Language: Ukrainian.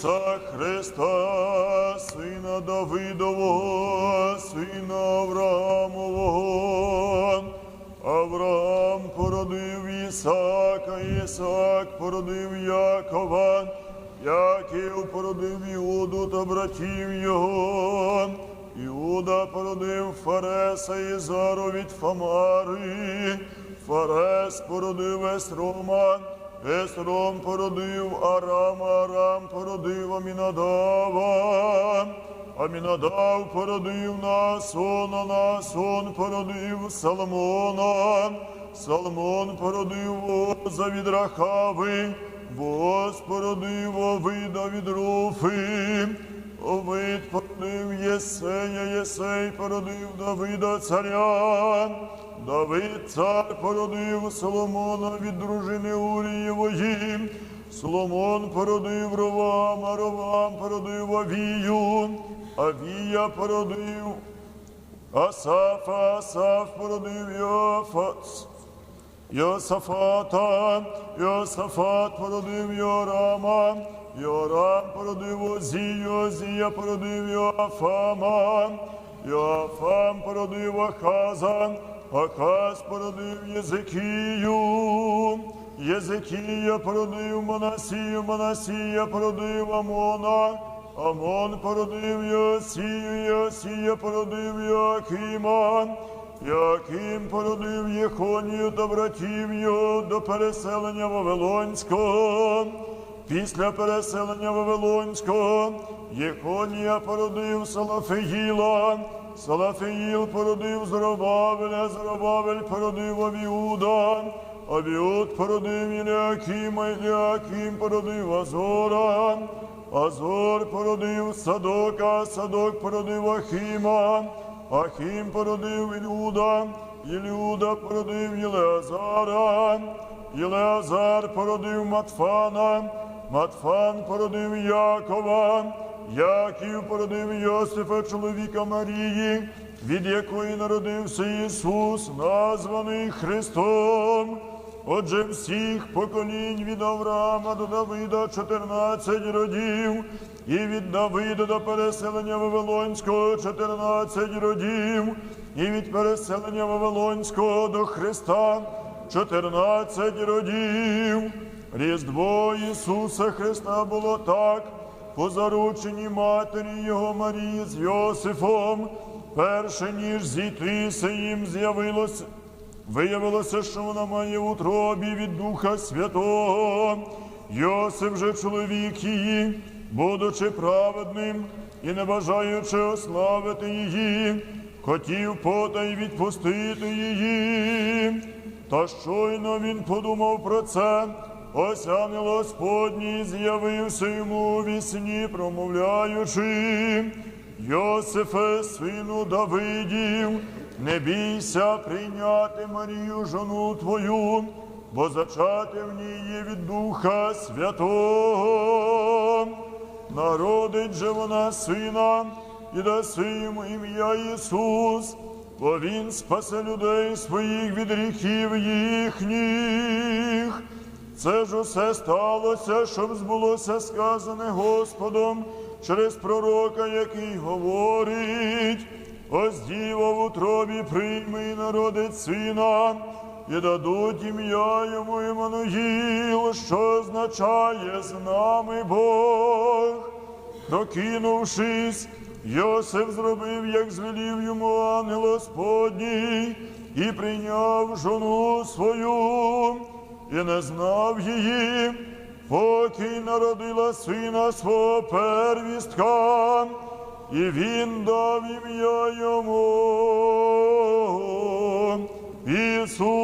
Ісуса Христа, Сина Давидового, Сина Авраамового. Авраам породив Ісака, Ісак породив Якова, Яків породив Іуду та братів його. Іуда породив Фареса і Зару від Фамари, Фарес породив Есрома, Есром породив Арама, Арам породив Амінадава, Амінадав породив Наасона, Наасон породив Салмона, Салмон породив Воза від Рахави, Воз породив Овида від Руфи, Овид породив Єсея, Єсей породив Давида царя, Давид цар породив Соломона від дружини Урієвої, Соломон породив Ровама, Ровам породив Авію, Авія породив Асафа, Асаф породив Йофац. Йосафата, Йосафат породив Йорама, Йорам породив Озію, Озія породив Йоафама, Йоафам породив Ахаза, Ахаз породив Єзекію, Єзекія породив Манасію, Манасія породив Амона, Амон породив Йосію, Йосія породив Йоакима, Яким породив Єхонію та братів його до переселення Вавилонського. Після переселення Вавилонського Єхонія породив Салафеїла, Салафеїл породив Зоробавеля, Зоробавель породив Авіуда, Авіуд породив Іліакима, Іліаким породив Азора, Азор породив Садока, Садок породив Ахіма, Ахім породив Ілюда, Ілюда породив Єлеазара, Єлеазар породив Матфана, Матфан породив Якова, Яків породив Йосифа, чоловіка Марії, від якої народився Ісус, названий Христом. Отже, всіх поколінь від Авраама до Давида 14 родів, і від Давида до переселення Вавилонського 14 родів, і від переселення Вавилонського до Христа 14 родів. Різдво Ісуса Христа було так, по зарученні матері Його Марії з Йосифом, перше ніж зійтися їм з'явилося. Виявилося, що вона має в утробі від Духа Святого. Йосиф же чоловік її, будучи праведним і не бажаючи ославити її, хотів потай відпустити її. Та щойно він подумав про це, ось ангел Господній з'явився йому вісні, промовляючи. Йосифе, сину Давидів, не бійся прийняти Марію, жону твою, бо зачати в ній є від Духа Святого. Народить же вона сина і даси йому ім'я Ісус, бо Він спасе людей своїх від гріхів їхніх. Це ж усе сталося, щоб збулося сказане Господом через пророка, який говорить, ось діва в утробі прийме і народить сина, і дадуть ім'я йому Іммануїл, що означає з нами Бог. Прокинувшись, Йосиф зробив, як звелів йому ангел Господній, і прийняв жону свою, і не знав її, поки народила сина свого первістка, і він дав ім'я йому Ісус.